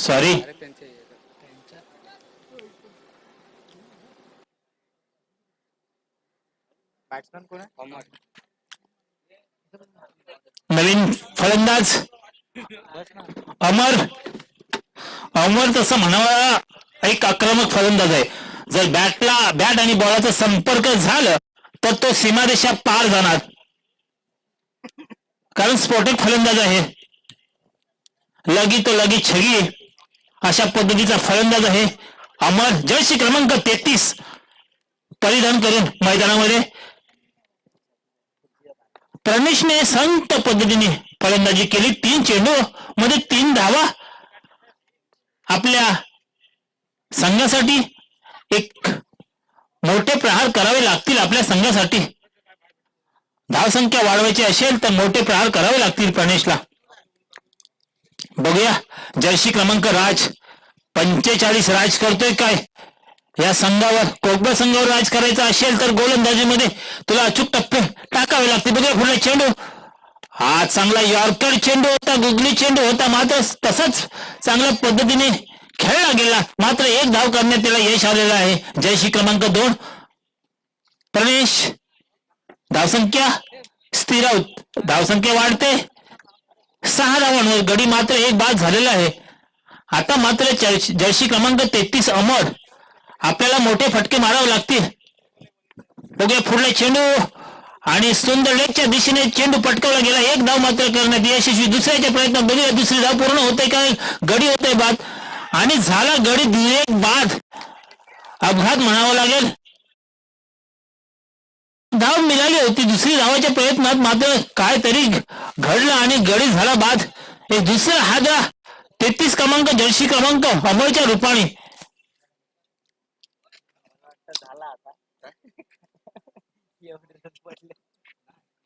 Sorry batsman कोण आहे? नवीन फलंदाज? अमर. अमर तसं म्हणावा एक आक्रमक फलंदाज आहे. जर बॅटला बॅट आणि बॉलाचा संपर्क झालं तर तो सीमारेषा पार जाणार. कारण स्फोटक फलंदाज आहे. लगी तो लगी छगी. अशा पद्धतीचा फलंदाज आहे अमर. जर्सी क्रमांक तेहतीस. परिधान करून मैदानामध्ये. प्रणेशने संत पद्धतीने फलंदाजी केली. तीन चेंडू मध्ये तीन धावा आपल्या संघासाठी एक मोठे प्रहार करावे लागतील आपल्या संघासाठी. धावसंख्या वाढवायची असेल तर मोठे प्रहार करावे लागतील प्रणेशला बघूया. जर्सी क्रमांक राज. पंचेचाळीस राज करतोय काय? या संघावर कोकबा संघावर राज करायचा असेल तर गोलंदाजीमध्ये तुला अचूक टप्पे टाकावे लागते बघूया पुढे चेंडू. हा चांगला यॉर्कर चेंडू होता गुगली चेंडू होता. मात्र तसाच चांगल्या पद्धतीने खेळला गेला. मात्र एक धाव करण्यात त्याला यश आलेलं आहे. जयशी क्रमांक दोन. प्रवेश. धावसंख्या स्थिर धावसंख्या वाढते. सहा धावांवर हो, गडी मात्र एक बाद झालेला आहे. आता मात्र जर्सी क्रमांक तेहतीस अमर. आपल्याला मोठे फटके मारावे लागतील. बघूया पुढला चेंडू. आणि सुंदर लेगच्या दिशेने चेंडू पटकावला गेला. एक धाव मात्र करण्यात यशस्वी दुसऱ्याच्या प्रयत्न बघूया दुसरी धाव पूर्ण होते का? गडी होते बाद. आणि झाला गडी एक बाद. अपघात म्हणावा लागेल. धाव मिळाली होती. दुसरी धावाच्या प्रयत्नात मात्र काहीतरी घडलं आणि गडी झाला बाद. हे दुसरा हादरा तेहतीस क्रमांक जर्सी क्रमांक अमरच्या रूपाने.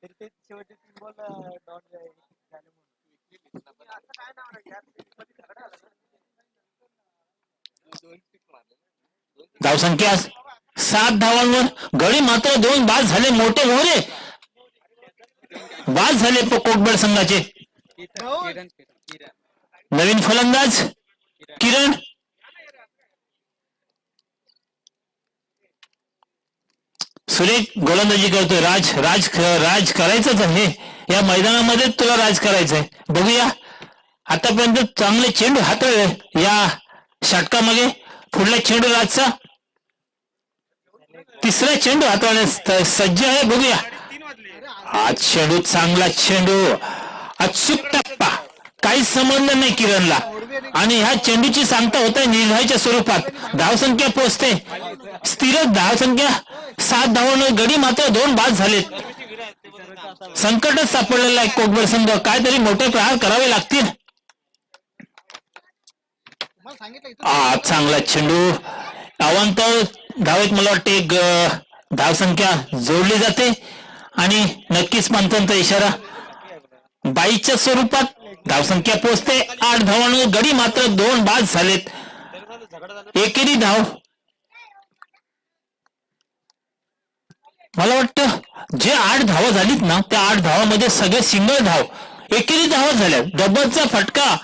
तरी काय धावसंख्या सात धावांवर गडी मात्र दोन बाद झाले मोठे मोरे बाद झाले प- कोटबळ संघाचे. नवीन फलंदाज किरण. सुरेख गोलंदाजी करतोय. राज राज राज करायचंच आहे. या मैदानामध्ये तुला राज करायचंय. बघूया. आतापर्यंत चांगले चेंडू हातळले या षटकामध्ये पुढला चेंडू राजचा तिसरा चेंडू हाताळण्यास सज्ज आहे बघूया. आज चेंडू चांगला चेंडू. अचूक टप्पा. काहीच संबंध नाही किरणला. आणि ह्या चेंडूची सांगता होत आहे निर्धाराच्या स्वरूपात. धावसंख्या पोहोचते स्थिर धावसंख्या सात धावांवर गडी मात्र दोन बाद झालेत. संकटच सापडलेलं आहे कोकबळ संघ. काहीतरी मोठे प्रहार करावे लागतील. आ चांगला चेंडू. अवांत धावेत मला वाटते एक धावसंख्या जोडली जाते. आणि नक्कीच पंचांचा इशारा बाईच्या स्वरूपात धावसंख्या पोहोचते. आठ धावांवर गडी मात्र दोन बाद झालेत. एकेरी धाव. मला वाटतं जे आठ धावा झालीत ना त्या आठ धावामध्ये सगळे सिंगल धाव. एकेरी धावा झाल्या. डबलचा फटका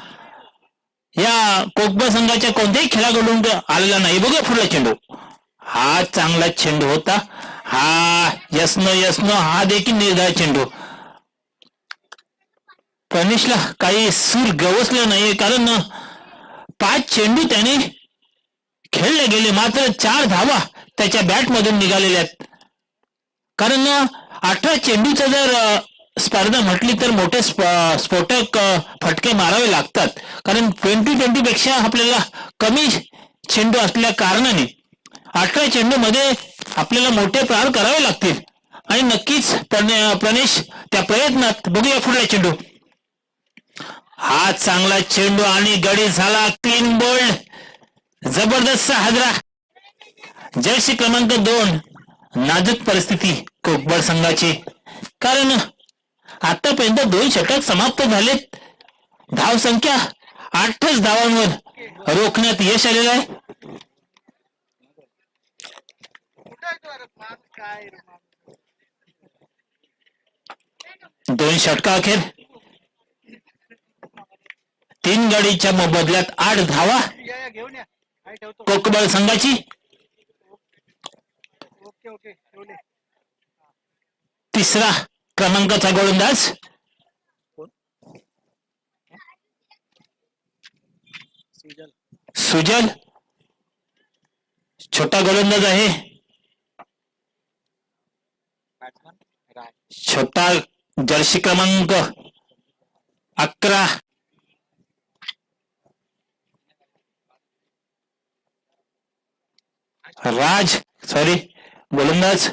या कोकबा संघाच्या कोणत्याही खेळाकडून आलेला नाही. बघा पुढला चेंडू. हा चांगला चेंडू होता. हा यस्नो यस्नो हा देखील निर्धार चेंडू. प्रणेशला काही सूर गवसलं नाही कारण पाच चेंडू त्याने खेळले गेले. मात्र चार धावा त्याच्या बॅट मधून निघालेल्या आहेत. कारण अठरा चेंडूचं जर स्पर्धा म्हटली तर मोठे स्फोटक फटके मारावे लागतात. कारण ट्वेंटी ट्वेंटी पेक्षा आपल्याला कमी चेंडू असल्या कारणाने अठरा चेंडू मध्ये आपल्याला मोठे प्रहार करावे लागतील. आणि नक्कीच प्रणेश त्या प्रयत्नात बघूया पुढला चेंडू. हा चांगला चेंडू आणि गडी झाला क्लीन बोल्ड जबरदस्त हादरा. जर्सी क्रमांक दोन नाजूक परिस्थिती कोकबळ संघाची. कारण आतापर्यंत दोन षटक समाप्त झालेत. धाव संख्या आठच धावांवर रोखण्यात यश आलेलं आहे कुठे आहे तो अरे मान काय रे मान दोन षटका अखेर. तीन गाडीच्या मोबदल्यात आठ धावा. कोकबळ संघाची. तिसरा क्रमांकाचा गोलंदाज. सिजल. छोटा गोलंदाज आहे. छोटा जर्सी क्रमांक अकरा राज सॉरी गोलंदाज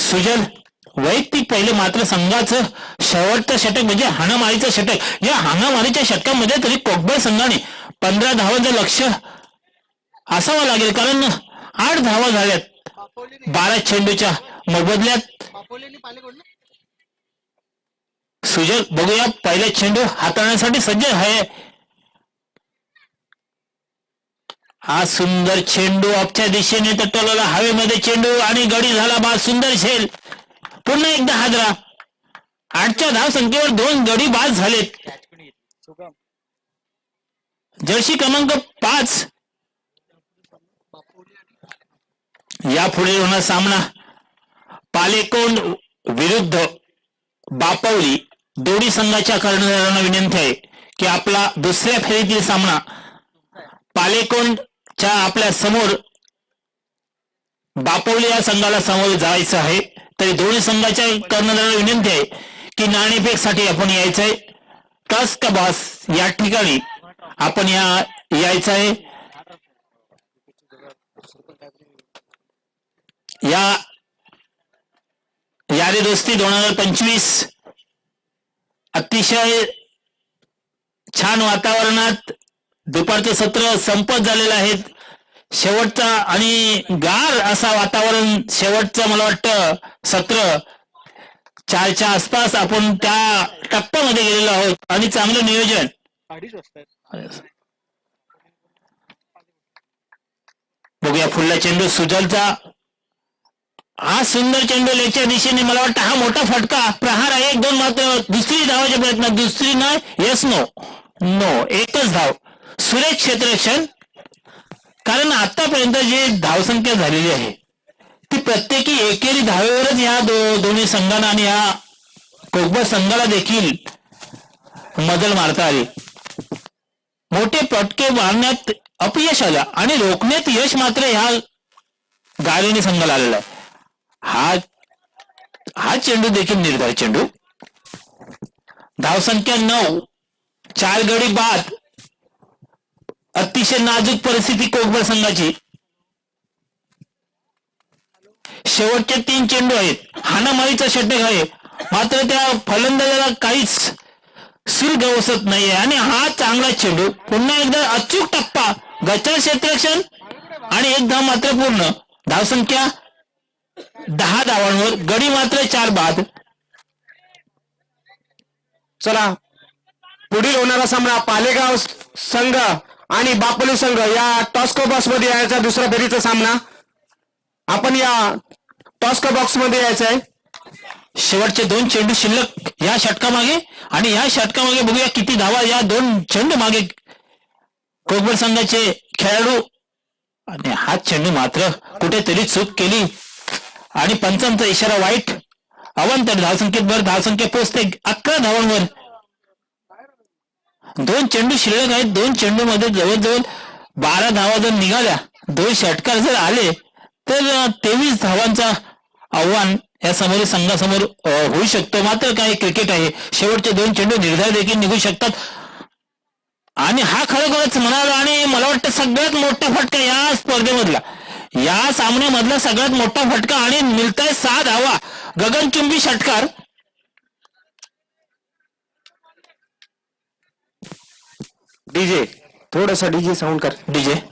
सुजल वैयक्तिक पहिले मात्र संघाचं शेवटचं षटक म्हणजे हाणामारीचं षटक. या हाणामारीच्या षटकामध्ये तरी कोकबळ संघाने पंधरा धावांचं लक्ष असावं लागेल. कारण आठ धावा झाल्यात. बारा चेंडूच्या मोबदल्यात सुजल बघूया. पहिला चेंडू हाताळण्यासाठी सज्ज आहे. हा सुंदर चेंडू आपच्या दिशेने तटवलेला हवेमध्ये चेंडू आणि गडी झाला बा सुंदर झेल. पुन्हा एकदा हादरा. आठच्या धाव संख्येवर दोन गडी बाद झालेत. जर्सी क्रमांक पाच. यापुढे होणार सामना. पालेकोंड विरुद्ध बापवली दोन्ही संघाच्या कर्णधारांना विनंती आहे की आपला दुसऱ्या फेरीतील सामना पालेकोंडच्या आपल्यासमोर बापवली या संघाला समोर जायचं आहे. तरी दोन्ही संघाच्या कर्णधारांना विनंती आहे की नाणेफेकसाठी आपण यायचंय. आहे टस का बॉस? या ठिकाणी आपण या यायचं आहे या यारी दोस्ती दोन हजार पंचवीस अतिशय छान वातावरणात दुपारचं सत्र संपत झालेलं आहे शेवटचा आणि गार असा वातावरण शेवटचं मला वाटतं सत्र. चारच्या आसपास आपण त्या टप्प्यामध्ये गेलेलो आहोत आणि चांगलं नियोजन. बघूया पुढला चेंडू सुजलचा. हा सुंदर चेंडू लेच्या दिशेने मला वाटतं हा मोठा फटका प्रहार आहे. एक दोन मात्र दुसरी धावाच्या प्रयत्न दुसरी नाही. येस नो नो एकच धाव. सुरेख क्षेत्ररक्षण कारण आतापर्यंत जी धावसंख्या झालेली आहे ती प्रत्येकी एकेरी धावेवरच या दो, दोन्ही संघांना आणि या कोकबा संघाला देखील मजल मारता आली. मोठे पटके मारण्यात अपयश आलं आणि रोखण्यात यश मात्र ह्या गाडीने संघाला आलेला आहे. हा हा चेंडू देखील निर्धारित चेंडू. धावसंख्या नऊ चार गडी बाद. अतिशय नाजूक परिस्थिती कोकबळ संघाची. शेवटचे तीन चेंडू आहेत. हाणामारीचा षटक आहे. मात्र त्या फलंदाजाला काहीच सूर गवसत नाहीये. आणि हा चांगला चेंडू. पुन्हा एकदा अचूक टप्पा. गचार क्षेत्ररक्षण आणि एक धाव मात्र पूर्ण. धावसंख्या दहा धावांवर गडी मात्र चार बाद. चला पुढील होणारा सामना पालेगाव संघ आणि बापोली संघ या टॉस्को बॉक्समध्ये यायचा दुसरा फेरीचा सामना. आपण या टॉस्को बॉक्समध्ये यायचं आहे. शेवटचे दोन चेंडू शिल्लक या षटकामागे आणि या षटकामागे बघूया किती धावा या दोन चेंडू मागे. कोकबल संघाचे खेळाडू. आणि हा चेंडू मात्र कुठेतरी चूक केली. आणि पंचांचा इशारा वाईट. अवंतर धावसंख्येत भर धावसंख्या पोचते. अकरा धावांवर. दोन चेंडू शिल्लक आहेत. दोन चेंडू मध्ये जवळजवळ बारा धावा जर निघाल्या दोन षटकार जर आले तर तेवीस धावांचा आव्हान या समोर संघासमोर होऊ शकतो. मात्र काय क्रिकेट आहे. शेवटचे दोन चेंडू निर्धार देखील निघू शकतात. आणि हा खरोखरच म्हणाला आणि मला वाटतं सगळ्यात मोठा फटका या स्पर्धेमधला. या सामन्यामधला सगळ्यात मोठा फटका आणि मिळताय सहा धावा. गगनचुंबी षटकार. डीजे थोडासा डीजे साऊंड कर. डीजे.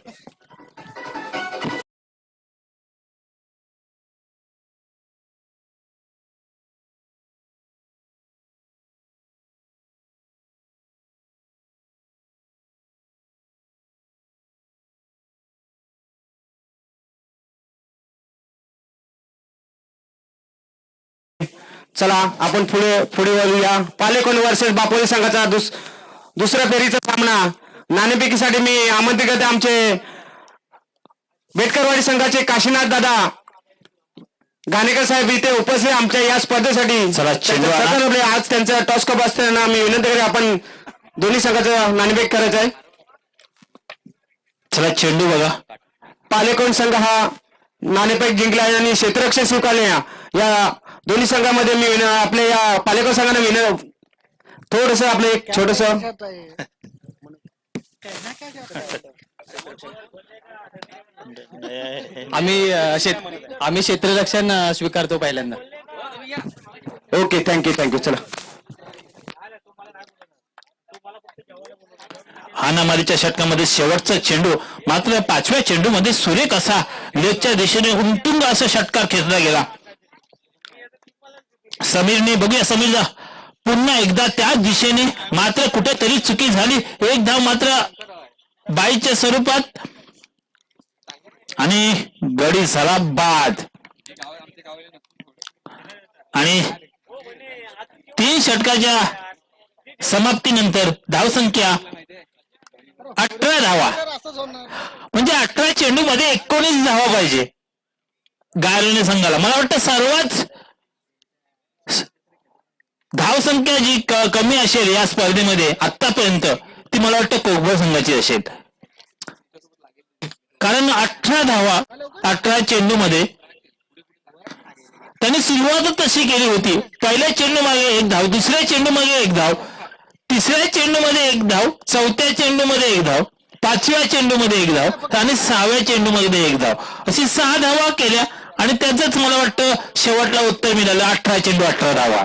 चला आपण पुढे पुढे वळूया. पालेकोन वर्सेस बापोली संघाचा दुस दुसऱ्या फेरीचा सामना. नाणेफेकीसाठी मी आमंत्रित करते आमचे बेटकरवाडी संघाचे काशीनाथ दादा. गाणेकर साहेब इथे उपस्थित आमच्या या स्पर्धेसाठी. चला, चेंडू आज त्यांचं टॉस कप असताना मी विनंती करेन आपण दोन्ही संघाचं नाणेफेक करायचं आहे. चला चेंडू बघा. पालेकोण संघ हा नाणेफेक जिंकला आहे आणि क्षेत्ररक्षण स्वीकारले या दोन्ही संघामध्ये मी विन- आपल्या या पालेकोण संघाने विन थोडस आपलं एक छोटस. आम्ही अ, शेत आम्ही क्षेत्ररक्षण अ, स्वीकारतो पहिल्यांदा. ओके थँक्यू थँक्यू चला. हानामारीच्या षटकामध्ये शेवटचा चेंडू मात्र पाचव्या चेंडूमध्ये सुरेख असा लेगच्या दिशेने उमटुंग असा षटकार खेचला गेला. समीरने बघूया समीरला पुन्हा एकदा त्याच दिशेने मात्र कुठेतरी चुकी झाली. एक धाव मात्र बाईच्या स्वरूपात. आणि गडी झाला बाद. आणि तीन षटकाच्या समाप्तीनंतर धावसंख्या अठरा धावा. म्हणजे अठरा चेंडू मध्ये एकोणीस धावा पाहिजे. गायरोने संघाला मला वाटतं सर्वात धावसंख्या जी कमी असेल या स्पर्धेमध्ये आतापर्यंत ती मला वाटतं कोकबळ संघाची असेल. कारण अठरा धावा अठरा चेंडू मध्ये त्यांनी सुरुवातच तशी केली होती. पहिल्या चेंडू मागे एक धाव दुसऱ्या चेंडू मागे एक धाव तिसऱ्या चेंडू मध्ये एक धाव चौथ्या चेंडू मध्ये एक धाव पाचव्या चेंडूमध्ये एक धाव आणि सहाव्या चेंडूमध्ये एक धाव. अशी सहा धावा केल्या. आणि त्याचंच मला वाटतं शेवटला उत्तर मिळालं अठरा चेंडू अठरा धावा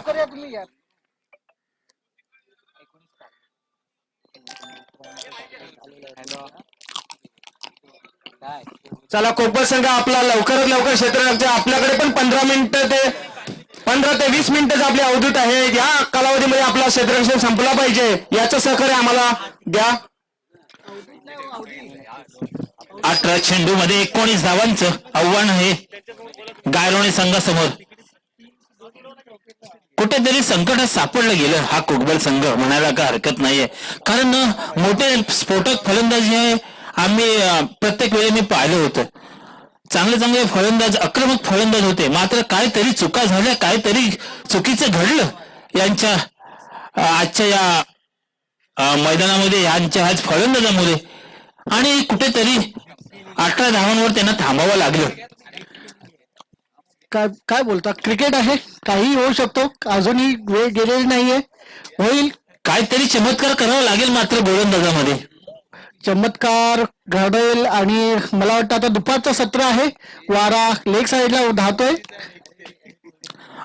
चला कोपर संघ आपला लवकरात लवकर क्षेत्र आपल्याकडे पण पंधरा मिनिटं ते पंधरा ते वीस मिनिटं आपली अवधूत आहे. या कालावधीमध्ये आपला क्षेत्ररक्षण संपला पाहिजे. याचं सहकार्य आम्हाला द्या. अठरा चेंडू मध्ये एकोणीस धावांचं आव्हान आहे. गायरोणे संघासमोर. कुठेतरी संकटात सापडलं गेलं. हा कुटबल संघ म्हणायला काय हरकत नाहीये. कारण मोठे स्फोटक फलंदाजी आहे. आम्ही प्रत्येक वेळी मी पाहिलं होतं. चांगले चांगले फलंदाज आक्रमक फलंदाज होते. मात्र काहीतरी चुका झाल्या काहीतरी चुकीचं घडलं. यांच्या आजच्या या मैदानामध्ये यांच्या आज फलंदाजामुळे. आणि कुठेतरी अठरा धावांवर त्यांना थांबावं लागलं. काय काय बोलता? क्रिकेट आहे काही होऊ शकतो अजूनही वेळ गेलेली नाहीये. होईल. काहीतरी चमत्कार करावा लागेल मात्र गोलंदाजामध्ये. चमत्कार घडेल आणि मला वाटतं आता दुपारचं सत्र आहे. वारा लेग साईडला धावतोय.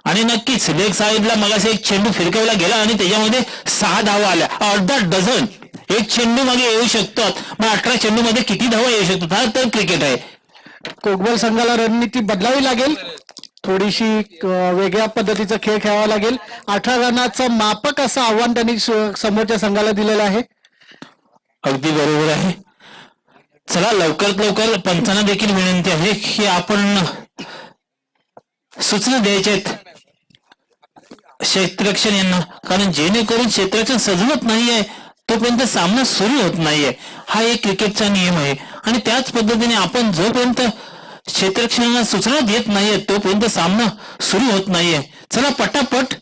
आणि नक्कीच लेग साईडला मगाशी एक चेंडू फिरकवला गेला आणि त्याच्यामध्ये सहा धावा आल्या. अर्धा डझन. एक चेंडू मागे येऊ शकतात. मग अठरा चेंडू मध्ये किती धावा येऊ शकतात? हा तर क्रिकेट आहे. कोकबल संघाला रणनीती बदलावी लागेल. थोडीशी वेगळ्या पद्धतीचा खेळ खेळावा लागेल. अठरा रनाचं मापक असं आव्हान त्यांनी समोरच्या संघाला दिलेलं आहे. अगदी बरोबर आहे. चला लवकरात लवकर पंचांना देखील विनंती आहे की आपण सूचना द्यायच्या आहेत. क्षेत्ररक्षण यांना. कारण जेणेकरून क्षेत्ररक्षण सजवत नाहीये तोपर्यंत सामना सुरू होत नाहीये. हा एक क्रिकेटचा नियम आहे. आणि त्याच पद्धतीने आपण जोपर्यंत क्षेत्रक्षणाला सूचना देत नाहीये तोपर्यंत सामना सुरू होत नाहीये. चला पटापट.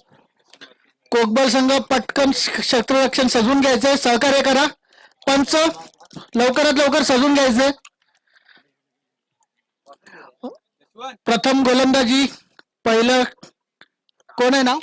कोकबल संघ पटकन क्षेत्ररक्षण सजवून घ्यायचंय. सहकार्य करा. पंच लवकरात लवकर सजून घ्यायचंय. प्रथम गोलंदाजी. पहिलं कोण आहे ना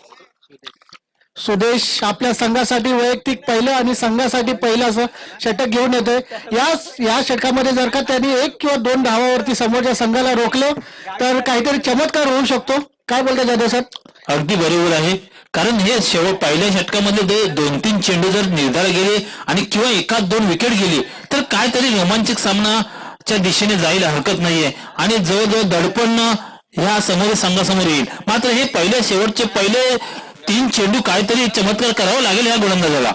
सुदेश आपल्या संघासाठी वैयक्तिक पहिलं आणि संघासाठी पहिलं असं षटक घेऊन येतोय. या या षटकामध्ये जर का त्यांनी एक किंवा दोन धावावरती समोरच्या संघाला रोखलं तर काहीतरी चमत्कार होऊ शकतो. काय बोलता जाधव साहेब? अगदी बरोबर आहे. कारण हे शेवट पहिल्या षटकामध्ये ते दोन तीन चेंडू जर निर्धार गेले आणि किंवा एकाच दोन विकेट गेली तर काहीतरी रोमांचक सामनाच्या दिशेने जायला हरकत नाहीये. आणि जवळजवळ दडपण ह्या समोर संघासमोर येईल. मात्र हे पहिले शेवटचे पहिले तीन चेंडू काहीतरी चमत्कार करावा लागेल ह्या गोलंदाजाला.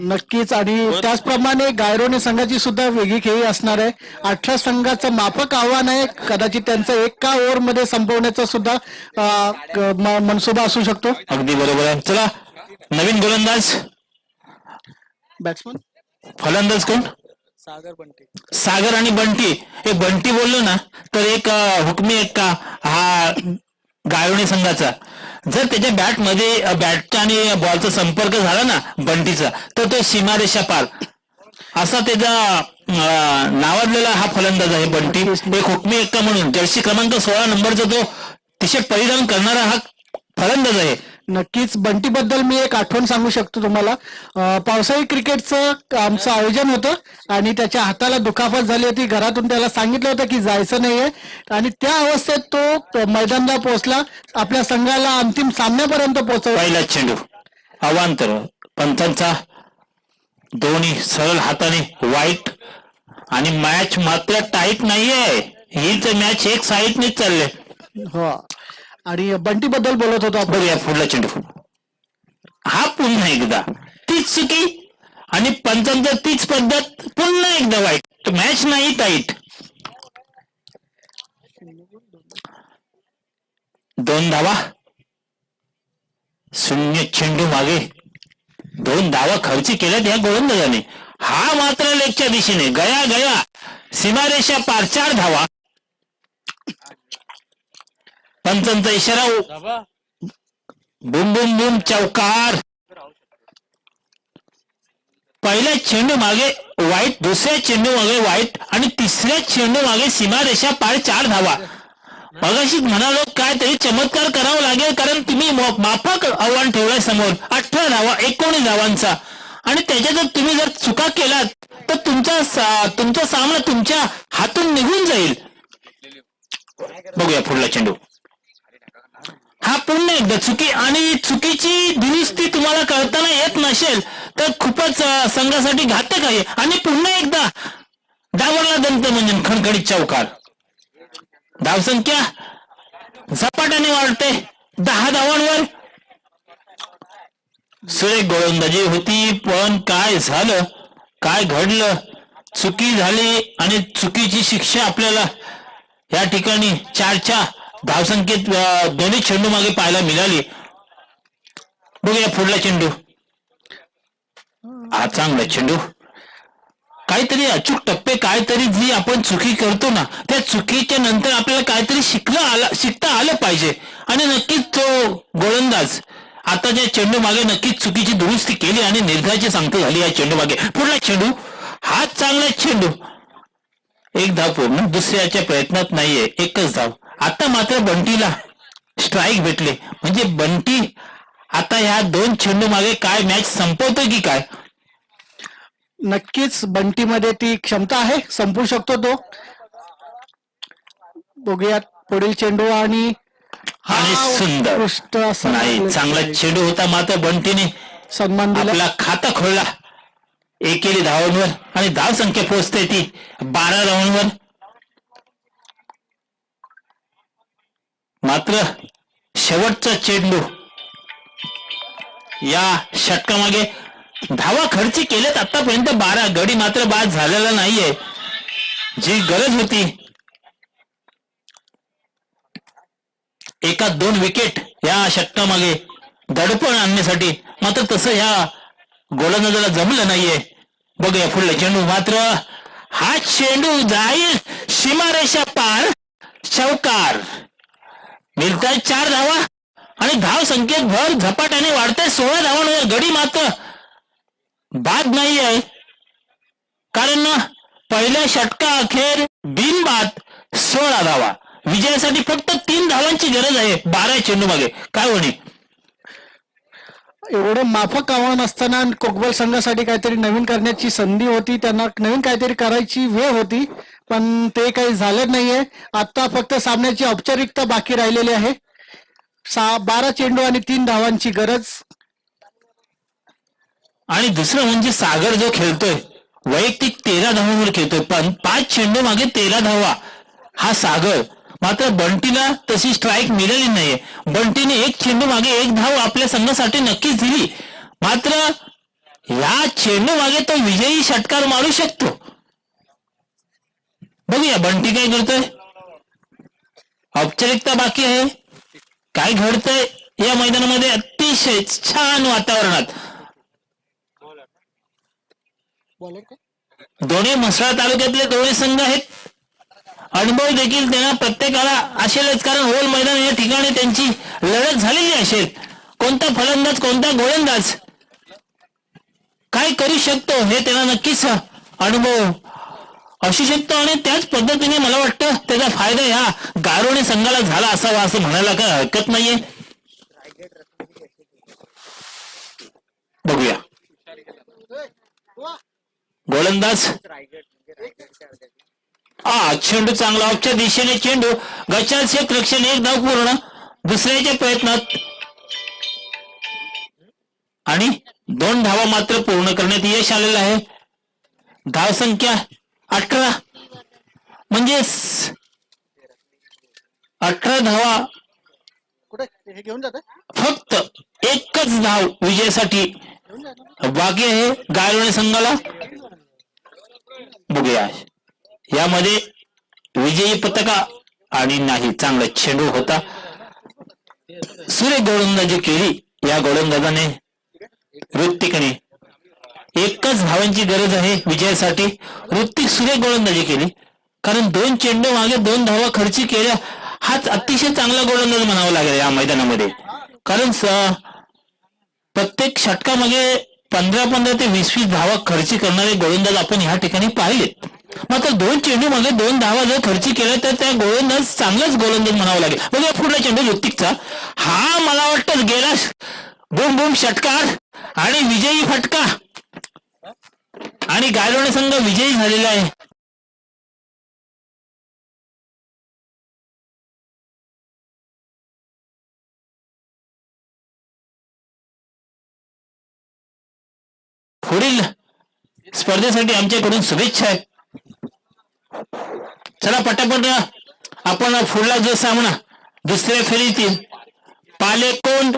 नक्कीच आणि त्याचप्रमाणे गायरोने संघाची सुद्धा वेगळी खेळी असणार आहे. अठरा संघाचं माफक आव्हान आहे. कदाचित त्यांचं एका ओव्हरमध्ये संपवण्याचा सुद्धा मनसुबा असू शकतो. अगदी बरोबर आहे. चला नवीन गोलंदाज. बॅट्समन फलंदाज कोण? सागर बनते सागर आणि बंटी. हे बंटी बोललो ना तर एक हुकमी एक का? हा गायवणी संघाचा. जर त्याच्या बॅटमध्ये बॅटचा आणि बॉलचा संपर्क झाला ना बंटीचा तर तो सीमारेषा पार. असा त्याचा नावाजलेला हा फलंदाज आहे बंटी. एक हुकमी एक्का म्हणून जर्सी क्रमांक सोळा नंबरचा तो अतिशय परिधान करणारा हा फलंदाज आहे. नक्कीच. बंटी बद्दल मी एक आठवण सांगू शकतो तुम्हाला. पावसाळी क्रिकेटचं आमचं आयोजन होतं आणि त्याच्या हाताला दुखापत झाली होती. घरातून त्याला सांगितलं होतं की जायचं नाहीये. आणि त्या अवस्थेत तो मैदानाला पोहोचला. आपल्या संघाला अंतिम सामन्यापर्यंत पोहोचवला. पहिला चेंडू. अवांतर. पंचांचा दोन्ही सरळ हाताने वाईट आणि मॅच मात्र टाईट नाहीये. हीच मॅच एक साईडनेच चालले. हो. आणि बंटी बद्दल बोलत होतो आपण. बघूया पुढला चेंडू. हा पुन्हा एकदा. तीच चुकी आणि पंचांचं तीच पद्धत पुन्हा एकदा वाईट. मॅच नाही टाईट दोन धावा. शून्य चेंडू मागे. दोन धावा खर्ची केल्यात या गोलंदाजाने. हा मात्र लेगच्या दिशेने. गया गया. सीमारेषा पार चार धावा. पंचांचा इशारा बुम बुम बुम चौकार. पहिल्या चेंडू मागे वाईट दुसऱ्या चेंडू मागे वाईट आणि तिसऱ्या चेंडू मागे सीमारेषा पार चार धावा. मगाशी म्हणालो काय तरी चमत्कार करावा लागेल कारण तुम्ही माफक आव्हान ठेवलंय समोर. अठरा धावा एकोणीस धावांचा. आणि त्याच्यात जर तुम्ही जर चुका केलात तर तुमचा सा- तुमचा सामना तुमच्या हातून निघून जाईल. बघूया पुढला चेंडू. हा पुन्हा एकदा चुकी आणि चुकीची दुरुस्ती तुम्हाला करताना येत नसेल तर खूपच संघासाठी घातक आहे. आणि पुन्हा एकदा डावरला दंत म्हणजे खणखणीत चौकार. धावसंख्या झपाट्याने वाढते. दहा धावांवर. सुरेख गोलंदाजी होती पण काय झालं? काय घडलं? चुकी झाली आणि चुकीची शिक्षा आपल्याला या ठिकाणी चारच्या धावसंख्येत दोन्ही चेंडू मागे पाहायला मिळाली. बघूया पुढला चेंडू. हा चांगला चेंडू. काहीतरी अचूक टप्पे काहीतरी जी आपण चुकी करतो ना त्या चुकीच्या नंतर आपल्याला काहीतरी शिकलं आलं शिकता आलं पाहिजे. आणि नक्कीच तो गोलंदाज आता चेंडू मागे नक्कीच चुकीची दुरुस्ती केली आणि निर्धाराची सांगते झाली या चेंडू मागे. पुढला चेंडू. हा चांगला चेंडू. एक धाव पूर्ण दुसऱ्याच्या प्रयत्नात नाहीये. एकच धाव. आता मात्र बंटीला स्ट्राईक भेटले. म्हणजे बंटी आता ह्या दोन चेंडू मागे काय मॅच संपवतोय की काय? नक्कीच बंटीमध्ये ती क्षमता आहे संपू शकतो तो. बघूयात पुढील चेंडू आणि हा आणि सुंदर. उत्कृष्ट असा नाही चांगला चेंडू होता मात्र बंटीने. सन्मान दिला. आपला खाता खोलला. एकेरी धावांवर आणि धाव संख्या पोहोचते ती बारा धावांवर मात्र शेवटचा चेंडू या षटकामागे धावा खर्च केल्यात आतापर्यंत बारा गडी मात्र बाद झालेला नाहीये. जी गरज होती एका दोन विकेट या षटकामागे दडपण आणण्यासाठी मात्र तसं ह्या गोलंदाजाला जमलं नाहीये. बघूया पुढला चेंडू. मात्र हा चेंडू जाईल सीमारेषा पार. चौकार मिळतात चार धावा. आणि धाव संख्येत भर झपाट्याने वाढते. सोळा धावांवर गडी मात्र बाद नाही आहे. कारण पहिल्या षटका अखेर बिनबाद सोळा धावा. विजयासाठी फक्त तीन धावांची गरज आहे. बारा चेंडू मागे काय होणे एवढं माफक आव्हान असताना कोकबल संघासाठी काहीतरी नवीन करण्याची संधी होती. त्यांना नवीन काहीतरी करायची वेळ होती. पण ते काही झालं नाहीये. आता फक्त सामन्याची औपचारिकता बाकी राहिलेली आहे. सा बारा चेंडू आणि तीन धावांची गरज. आणि दुसरं म्हणजे सागर जो खेळतोय वैयक्तिक तेरा धावांवर खेळतोय पण पाच चेंडू मागे तेरा धावा हा सागर. मात्र बंटीला तशी स्ट्राईक मिळाली नाहीये. बंटीने एक चेंडू मागे एक धाव आपल्या संघासाठी नक्कीच दिली. मात्र या चेंडू मागे तो विजयी षटकार मारू शकतो. बघूया बंटी काय करतोय? औपचारिकता बाकी आहे. काय घडतंय या मैदानामध्ये अतिशय छान वातावरणात. दोन्ही म्हसळा तालुक्यातले दोन्ही संघ आहेत. अनुभव देखील त्यांना प्रत्येकाला असेलच कारण होल मैदान या ठिकाणी त्यांची लढत झालेली असेल. कोणता फलंदाज कोणता गोलंदाज? काय करू शकतो हे त्यांना नक्कीच अनुभव असू आणि त्याच पद्धतीने मला वाटतं त्याचा फायदा या गारोणे संघाला झाला असावा असं म्हणायला काय हरकत नाहीये. बघूया. गोलंदाज. हा चेंडू चांगला ऑफच्या दिशेने चेंडू. गचाल रक्षण एक धाव पूर्ण. दुसऱ्याच्या प्रयत्नात. आणि दोन धावा मात्र पूर्ण करण्यात यश आलेलं आहे. धाव संख्या अठरा. म्हणजे स- अठरा धावा. कुठे? हे घेऊन जाते फक्त एकच धाव विजयासाठी. बाकी आहे गायरोणी संघाला. बघूया. यामध्ये विजयी पताका आणि नाही चांगला चेंडू होता. सुरेख गोलंदाजी केली. या गोलंदाजाने ऋत्विकने एकच धावांची गरज आहे विजयासाठी. ऋतिक सुरेख गोलंदाजी केली. कारण दोन चेंडू मागे दोन धावा खर्ची केल्या हाच अतिशय चांगला गोलंदाज म्हणावा लागेल या मैदानामध्ये. कारण प्रत्येक षटकामागे पंधरा पंधरा ते वीस वीस धावा खर्ची करणारे गोलंदाज आपण ह्या ठिकाणी पाहिलेत. मात्र दोन चेंडू मागे दोन धावा जर खर्ची केल्या तर त्या गोलंदाज चांगलाच गोलंदाज म्हणावा लागेल. बघा पुढला चेंडू ऋतिकचा. हा मला वाटतं गेला बोम बोम षटकार आणि विजयी फटका. आणि गायरोणे संघ विजयी झालेला आहे. पुढील स्पर्धेसाठी आमच्याकडून शुभेच्छा आहे. चला पटापट आपण पुढला जो सामना दुसऱ्या फेरीतील पालेकोंड